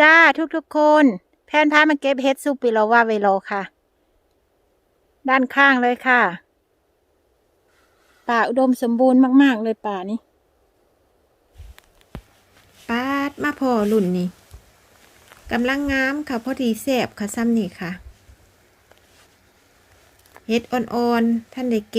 จ้าทุกๆคน แพนพามาเก็บเฮ็ดซูปิโลวาเวโลค่ะ ด้านข้างเลยค่ะ ป่าอุดมสมบูรณ์มาก ๆ เลยป่านี้ปาดมาพอรุ่นนี่กำลังงามค่ะพอดีแสบค่ะซ้ำนี่ค่ะ เฮ็ดอ่อนๆท่านได้เก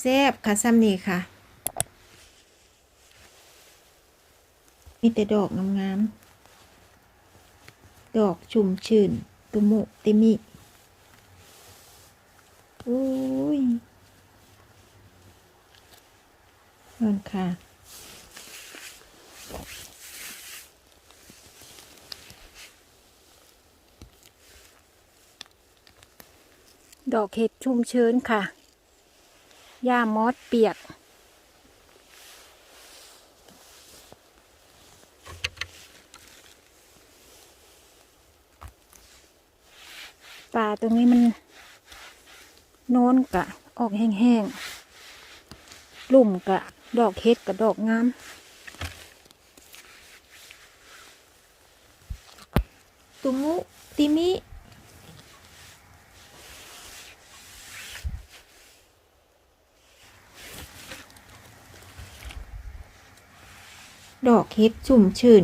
แซบค่ะซ้ำนี่ค่ะ มีแต่ดอกงามๆ ดอกชุ่มชื่น ตุมุติมิอุ้ยนั่นค่ะ ดอกเห็ดชุ่มชื้นค่ะหญ้ามอสเปียก ป่าตรงนี้มัน โน้น กะออกแห้งๆลุ่มกะ ดอกเห็ดกับดอกงามตุมุติมิดอกเฮ็ดชุ่มชื่น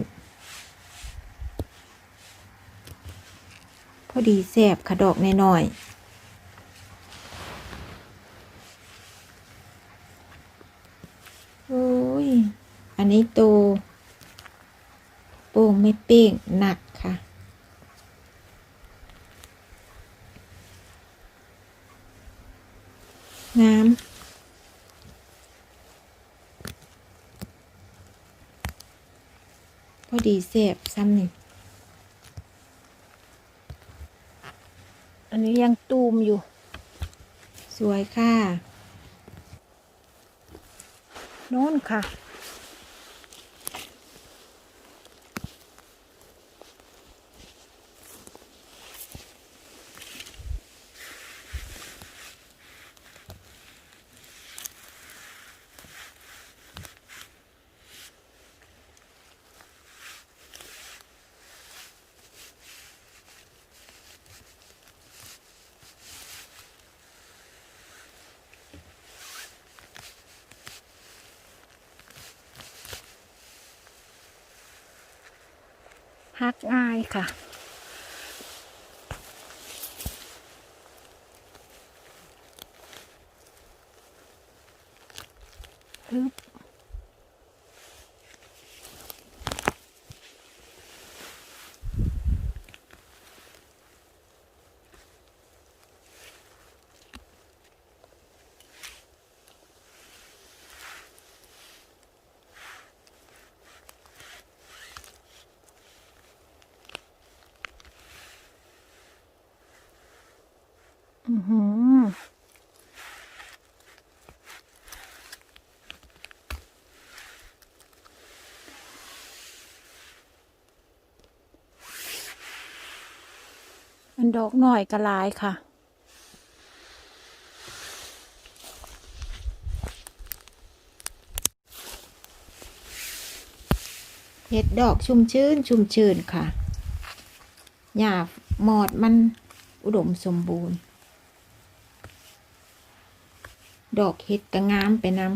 พอดีแสบค่ะดอกน้อยๆโอ้ย อันนี้โตโป่งไม่เป้งหนักค่ะ งามพอดีเสียบซ้ำหนี่งอันนี้ยังตูมอยู่ สวยค่ะ โน้นค่ะ ฮักง่ายค่ะ มันดอกหน่อยกระลายค่ะเห็ดดอกชุ่มชื้น ชุ่มชื้นค่ะ หญ้าหมอดมันอุดมสมบูรณ์ ดอกเห็ดก็งามไปนำ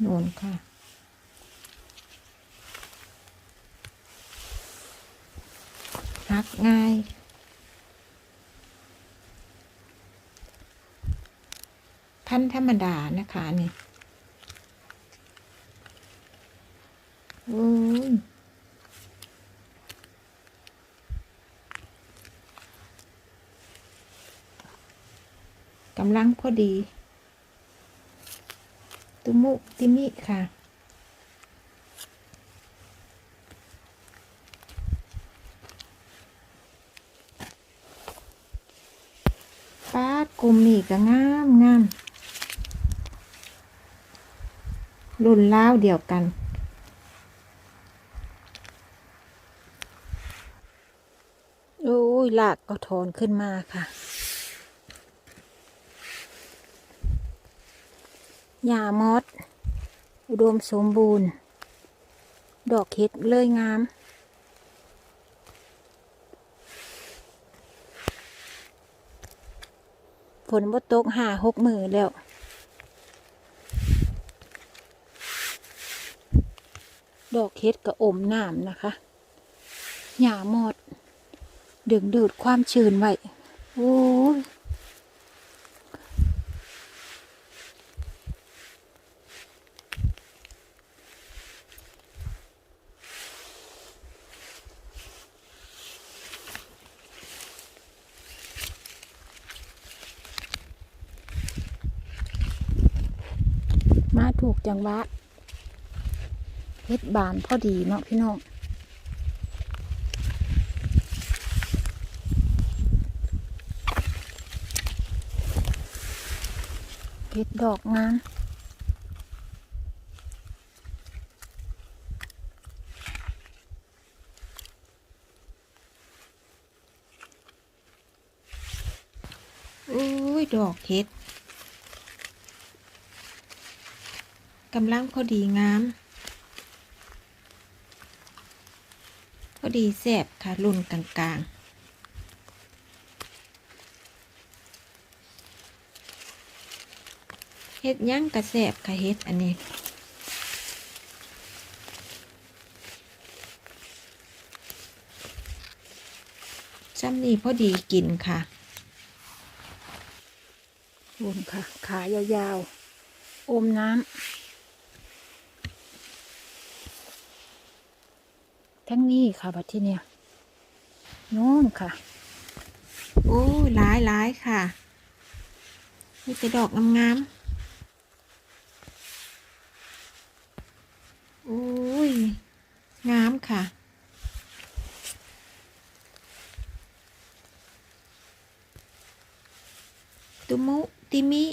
โน่นค่ะหักง่ายพันธุ์ธรรมดานะคะนี่ โอ้ยำลังพอดี ตุมุติมิค่ะปาดกลุ่มนี่ก็งามงามรุ่นล้าวเดียวกัน โอ้ยลากก็ถอนขึ้นมาค่ะ หญ้ามอด อุดมสมบูรณ์ ดอกเห็ดเลยงาม ฝนบ่ตกหาหกมือแล้วดอกเห็ดกระอมน้ำนะคะ หญ้ามอดดึงดูดความชื้นไว้ โอ้ จังหวะเฮ็ดบานพอดีเนาะพี่น้องเฮ็ดดอกงามอุ้ย ดอกเห็ด กำลังพอดีงาม พอดีแสบค่ะรุ่นกลางๆเห็ดย่างกระแสบค่ะเห็ดอันนี้ ซ้ำนี่พอดีกินค่ะบนค่ะ ขายาวๆ อมน้ำ ทั้งนี้ค่ะบัดที่เนี่ยโน่นค่ะ โอ้ยหลายหลายค่ะ มีแต่ดอกงามๆโอ้ย งามค่ะตุมุติมิ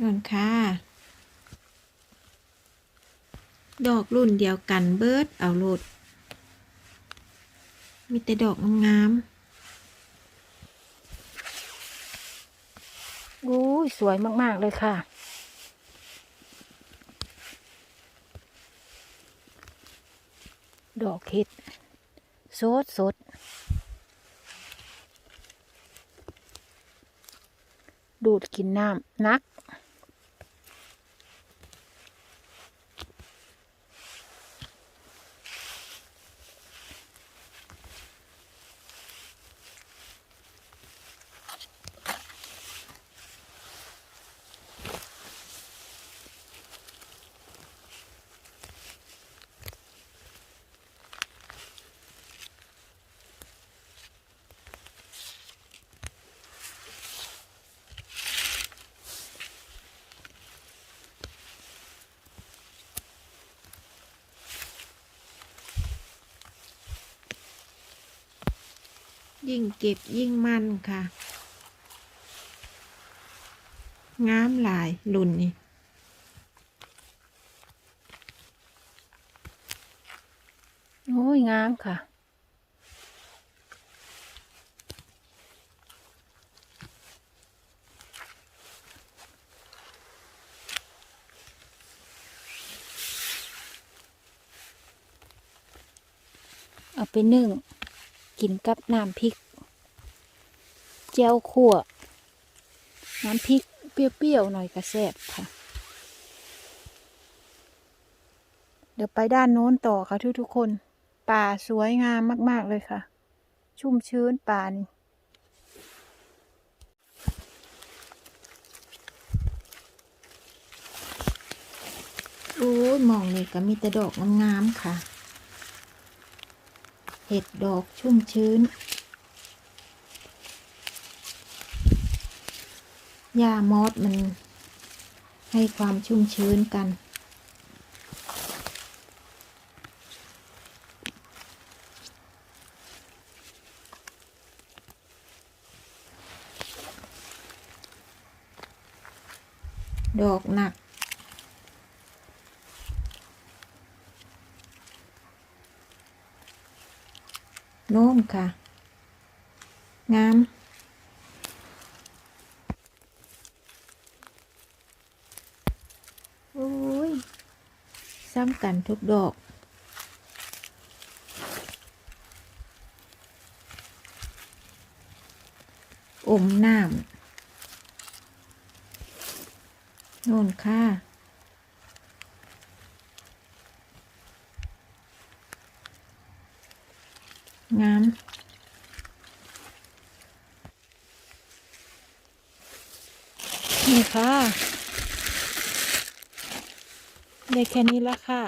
นนค่ะ ดอกรุ่นเดียวกันเบิร์ดเอาโลด มีแต่ดอกงามโอ้ยสวยมาก ๆ เลยค่ะ ดอกเห็ดสดสดดูดกินน้ำนัก ยิ่งเก็บยิ่งมันค่ะ งามหลายรุ่นนี่โอ้ยงามค่ะเอาไปนึ่ง กินกับน้ำพริก เจียวขั่วน้ำพริกเปรี้ยวๆหน่อยกระแซบค่ะ เดี๋ยวไปด้านโน้นต่อค่ะทุกทุกๆคน ป่าสวยงามมาก ๆ เลยค่ะ ชุ่มชื้นป่านี่โอ้ยมองเลยก็มีแต่ดอกงามๆค่ะ เห็ดดอกชุ่มชื้น หญ้ามอสมันให้ความชุ่มชื้นกัน โน้มค่ะ งาม โอ้ย ซ้ำกันทุกดอกอมน้ำนู่นค่ะ งามนี่ค่ะได้แค่นี้ละค่ะ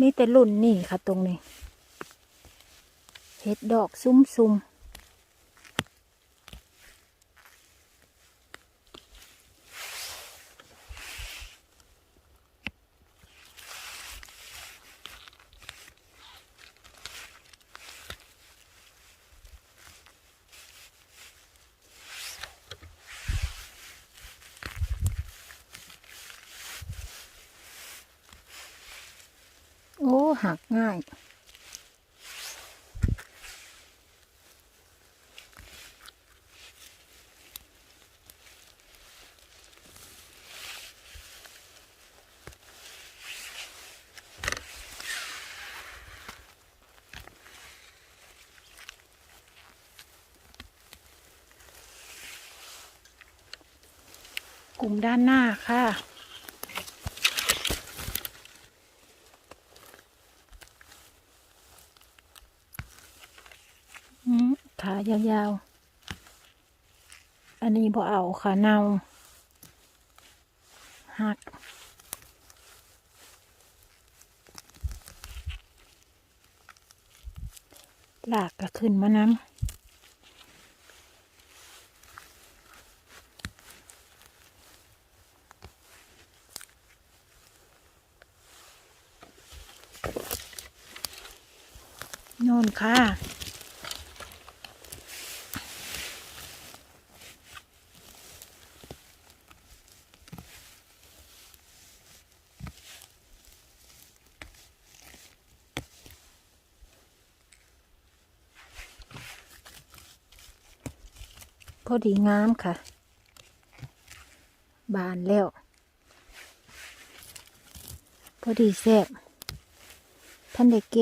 มีแต่รุ่นนี่ค่ะตรงนี้เห็ดดอกซุ่มซุ หักง่ายกลุ่มด้านหน้าค่ะ อืมขา ยาวๆ อันนี้พอเอาขาเนาหักหลากก็ขึ้นมาน้ำโน่นค่ะ อดีงามค่ะ บานแล้ว พอดีแซ่บท่านเด็กแก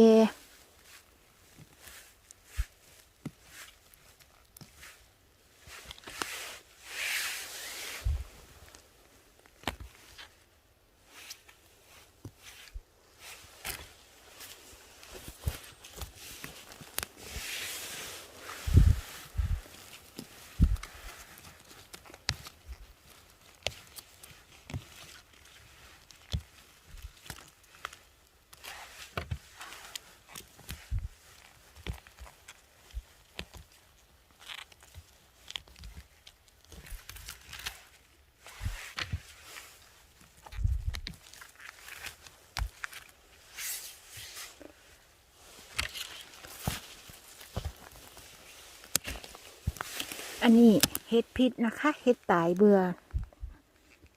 อันนี้เห็ดพิษนะคะ เห็ดตายเบื่อ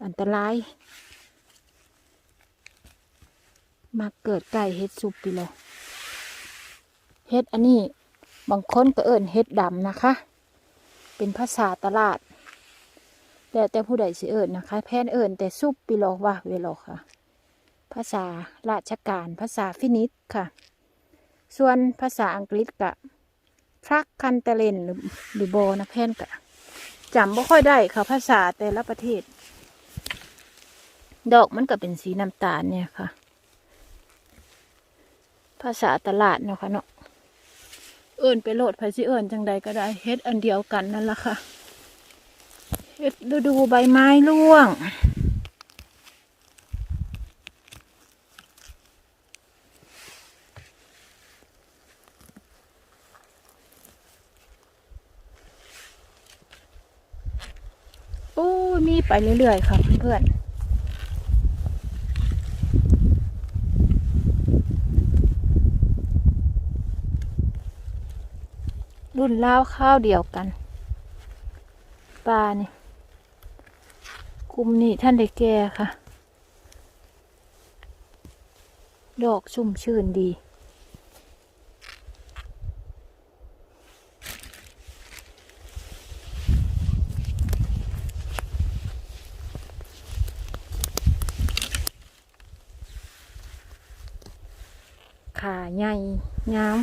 อันตราย มาเกิดไก่เห็ดสุปไปเลยเห็ดอันนี้บางคนก็เอิ้นเห็ดดำนะคะ เป็นภาษาตลาด แต่แต่ผู้ใดสิเอิญนะคะ แพนเอิญแต่ซุปปิโลว่าเวโลค่ะ ภาษาราชการภาษาฟินิชค่ะ ส่วนภาษาอังกฤษกะ ฟรักคันเตเลนหรือหรือโบนะแพนกะจำไม่ค่อยได้ค่ะภาษาแต่ละประเทศ ดอกมันก็เป็นสีน้ำตาลเนี่ยค่ะ ภาษาตลาดเนาะค่ะเนาะเอิญไปโหลดไผสิเอิญจังใดก็ได้เฮ็ดอันเดียวกันนั่นละค่ะเฮ็ดฤดูใบไม้ร่วง มีไปเรื่อยๆค่ะเพื่อนๆรุ่นเล่าข้าวเดียวกันปลานี่กลุ่มนี้ท่านได้แก่ค่ะ ดอกชุ่มชื่นดี ขาใหญ่งาม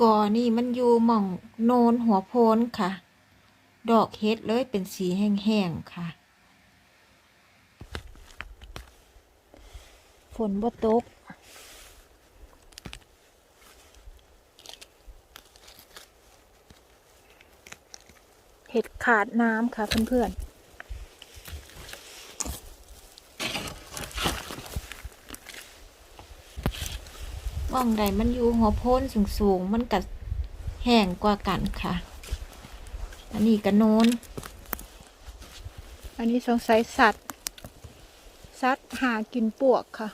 กอนี่มันอยู่หม่องโนนหัวโพนค่ะ ดอกเฮ็ดเลยเป็นสีแห้งๆค่ะ ฝนบ่ตกเห็ดขาดน้ำค่ะเพื่อนห ม่องใดมันอยู่หัวโพนสูงๆมันก็แห้งกว่ากันค่ะ อันนี้ก็โนนอันนี้สงสัยสัตว์ สัตว์หากินปวกค่ะ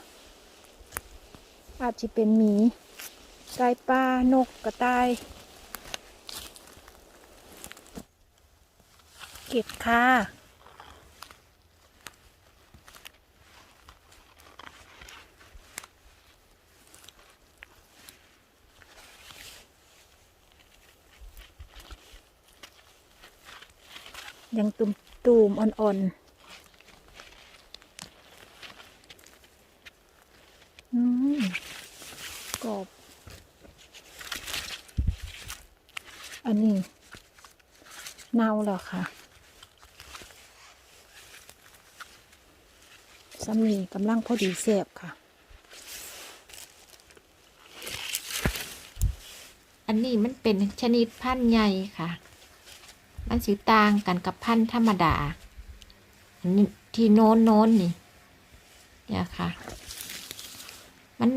อาจจะเป็นหมีไก่ป่านกกระต่ายเก็ดค่ะ ยังตุ่มตูมๆอ่อนๆ อืมกรอบ อันนี้เน่าแล้วค่ะสามีกำลังพอดีแสบค่ะ อันนี้มันเป็นชนิดพันธุ์ใหญ่ค่ะ มันสีต่างกันกับพันธุ์ธรรมดา อันนี้ที่โน้นโน้นนี่ เนี่ยค่ะ มัน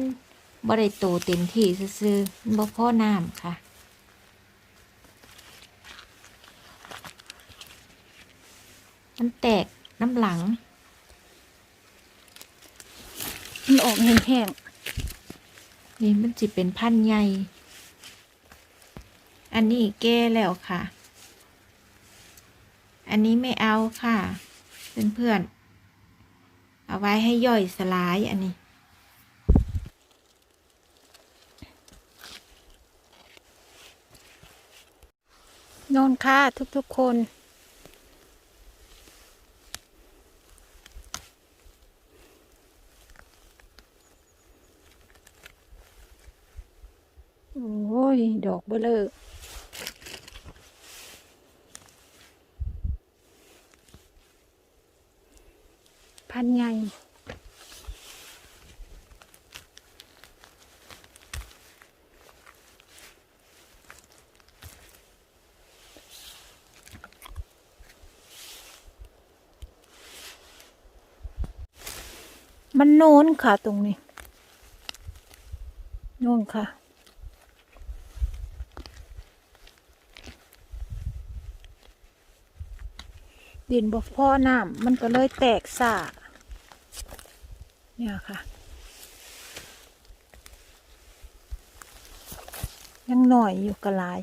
บ่ได้โตเต็มที่ซื่อๆมันบ่พอน้ำค่ะมันแตกน้ำหลัง มันออกแห้งนี่มันจิเป็นพันธุ์ใหญ่ อันนี้แก้แล้วค่ะ อันนี้ไม่เอาค่ะเพื่อนๆเอาไว้ให้ย่อยสลายอันนี้ๆโนนค่ะทุกๆคนโอ้ย ดอกเบลอ พันใหญ่มันโน้นค่ะตรงนี้โน่นค่ะ ดินบ่พ่อน้ำมันก็เลยแตกสา เนี่ยค่ะ ยังหน่อยอยู่กระลาย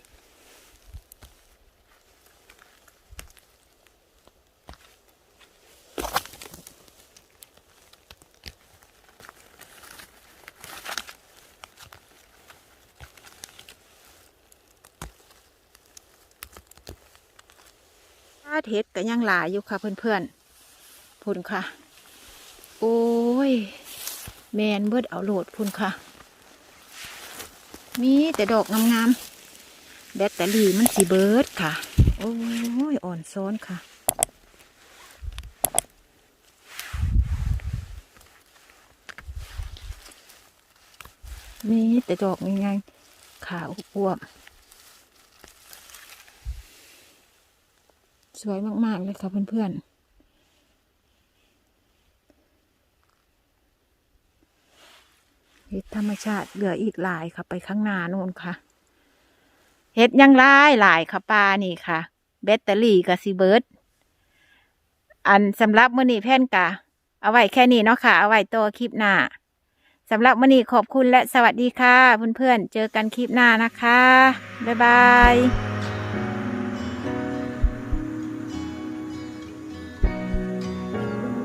าเห็ดก็ยังหลายอยู่ค่ะเพื่อนๆพุ่นค่ะ ย แมนเบิดเอาโหลดพุ่นค่ะ มีแต่ดอกงามๆแบตเตอรี่มันสีเบิดค่ะ โอ้ย อ่อนซ้อนค่ะมีแต่ดอกง่ายๆขาวอวบสวยมาก ๆ เลยค่ะเพื่อน ๆ เห็ดธรรมชาติเหลืออีกหลายค่ะไปข้างหน้าโน่นค่ะเห็ดยังหลายหลายค่ะปลานี่ค่ะ แบตเตอรี่กับซีเบิร์ดอันสำหรับมื้อนี้แพ่นกะ เอาไว้แค่นี้เนาะค่ะ เอาไว้ตัวคลิปหน้าสำหรับมื้อนี้ขอบคุณและสวัสดีค่ะเพื่อนๆเจอกันคลิปหน้านะคะ บ๊ายบาย